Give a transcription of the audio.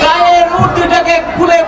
গায়ের উর্দুটাকে খুলে